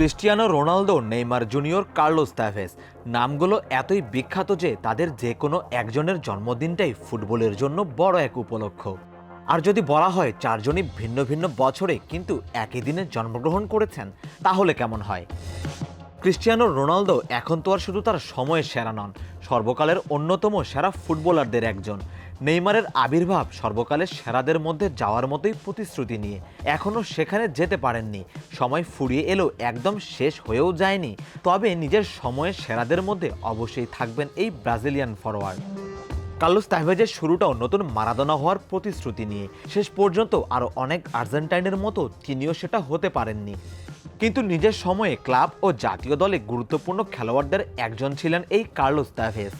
Cristiano Ronaldo, Neymar junior, Carlos Tevez নামগুলো এতই বিখ্যাত যে তাদের যে কোনো একজনের জন্মদিনটাই ফুটবলের জন্য বড় এক উপলক্ষ। আর যদি বলা হয় চারজনই ভিন্ন ভিন্ন বছরে কিন্তু একই দিনে জন্মগ্রহণ করেছেন, তাহলে কেমন হয়? ক্রিস্টিয়ানো রোনালদো এখন তো আর শুধু তার সময়ের সেরা নন, সর্বকালের অন্যতম সেরা ফুটবলারদের একজন। নেইমারের আবির্ভাব সর্বকালের সেরাদের মধ্যে যাওয়ার মতোই প্রতিশ্রুতি নিয়ে, এখনও সেখানে যেতে পারেননি। সময় ফুরিয়ে এলেও একদম শেষ হয়েও যায়নি, তবে নিজের সময়ের সেরাদের মধ্যে অবশ্যই থাকবেন এই ব্রাজিলিয়ান ফরোয়ার্ড। কার্লোস তাহভেজের শুরুটাও নতুন মারাদোনা হওয়ার প্রতিশ্রুতি নিয়ে, শেষ পর্যন্ত আরও অনেক আর্জেন্টাইনের মতো তিনিও সেটা হতে পারেননি। কিন্তু নিজের সময়ে ক্লাব ও জাতীয় দলে গুরুত্বপূর্ণ খেলোয়াড়দের একজন ছিলেন এই কার্লোস তাভেজ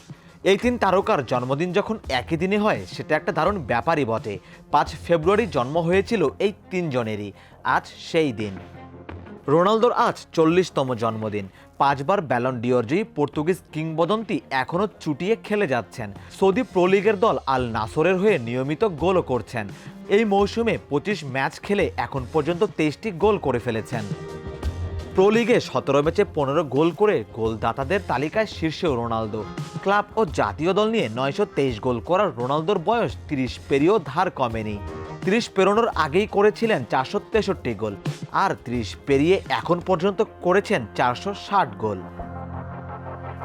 এই তিন তারকার জন্মদিন যখন একই দিনে হয়, সেটা একটা দারুণ ব্যাপারই বটে। পাঁচ ফেব্রুয়ারি জন্ম হয়েছিল এই তিনজনেরই। আজ সেই দিন। রোনালদোর আজ চল্লিশতম জন্মদিন। পাঁচবার ব্যালন ডিওর জয়ী পর্তুগিজ কিংবদন্তি এখনও চুটিয়ে খেলে যাচ্ছেন। সৌদি প্রো লিগের দল আল নাসরের হয়ে নিয়মিত গোলও করছেন। এই মৌসুমে পঁচিশ ম্যাচ খেলে এখন পর্যন্ত তেইশটি গোল করে ফেলেছেন। প্রো লিগে সতেরো ম্যাচে পনেরো গোল করে গোলদাতাদের তালিকায় শীর্ষেও রোনালদো। ক্লাব ও জাতীয় দল নিয়ে নয়শো তেইশ গোল করার রোনালদোর বয়স তিরিশ পেরিয়েও ধার কমেনি। তিরিশ পেরোনোর আগেই করেছিলেন চারশো তেষট্টি গোল, আর তিরিশ পেরিয়ে এখন পর্যন্ত করেছেন চারশো ষাট গোল।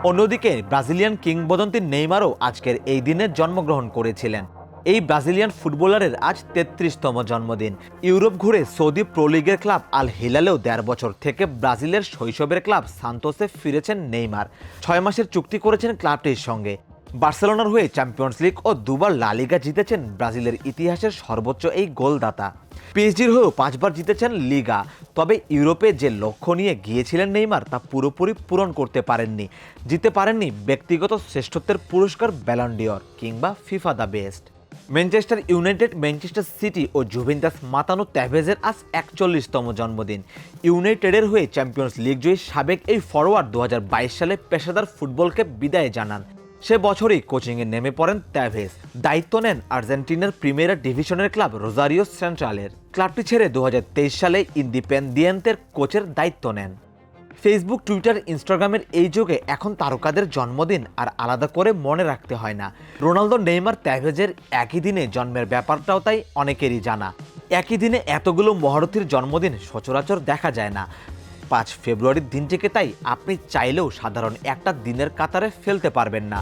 অন্যদিকে ব্রাজিলিয়ান কিংবদন্তি নেইমারও আজকের এই দিনে জন্মগ্রহণ করেছিলেন। এই ব্রাজিলিয়ান ফুটবলারের আজ তেত্রিশতম জন্মদিন। ইউরোপ ঘুরে সৌদি প্রো লিগের ক্লাব আল হিলালেও দেড় বছর থেকে ব্রাজিলের শৈশবের ক্লাব সান্তোসে ফিরেছেন নেইমার। ছয় মাসের চুক্তি করেছেন ক্লাবটির সঙ্গে। বার্সেলোনার হয়ে চ্যাম্পিয়ন্স লিগ ও দুবার লা লিগা জিতেছেন ব্রাজিলের ইতিহাসের সর্বোচ্চ এই গোলদাতা। পিএইচডির হয়েও পাঁচবার জিতেছেন লিগা, তবে ইউরোপে যে লক্ষ্য নিয়ে গিয়েছিলেন নেইমার তা পুরোপুরি পূরণ করতে পারেননি। জিতে পারেননি ব্যক্তিগত শ্রেষ্ঠত্বের পুরস্কার ব্যালন্ডিয়র কিংবা FIFA the best. Manchester United, Manchester City O Juventus মাতানো ট্যাভেজের আজ একচল্লিশতম জন্মদিন। ইউনাইটেডের হয়ে চ্যাম্পিয়ন্স লিগ জয়ী সাবেক এই ফরোয়ার্ড দু হাজার বাইশ সালে পেশাদার ফুটবলকে বিদায় জানান। সে বছরই কোচিংয়ে নেমে পড়েন ট্যাভেস দায়িত্ব নেন আর্জেন্টিনার প্রিমিয়ার ডিভিশনের ক্লাব রোজারিও সেন্ট্রালের। ক্লাবটি ছেড়ে দু হাজার তেইশ সালে ইন্ডিপেন্ডিয়েন্তের কোচের দায়িত্ব নেন। ফেসবুক টুইটার ইনস্টাগ্রামের এই যুগে এখন তারকাদের জন্মদিন আর আলাদা করে মনে রাখতে হয় না। রোনালদো, নেইমার ত্যাভেজের একই দিনে জন্মের ব্যাপারটাও তাই অনেকেরই জানা। একই দিনে এতগুলো মহারথীর জন্মদিন সচরাচর দেখা যায় না। পাঁচ ফেব্রুয়ারির দিনটিকে তাই আপনি চাইলেও সাধারণ একটা দিনের কাতারে ফেলতে পারবেন না।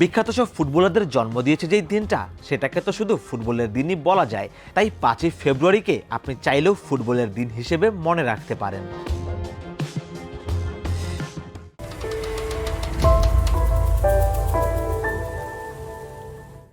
বিখ্যাত সব ফুটবলারদের জন্ম দিয়েছে যেই দিনটা, সেটাকে তো শুধু ফুটবলের দিনই বলা যায়। তাই পাঁচই ফেব্রুয়ারিকে আপনি চাইলেও ফুটবলের দিন হিসেবে মনে রাখতে পারেন।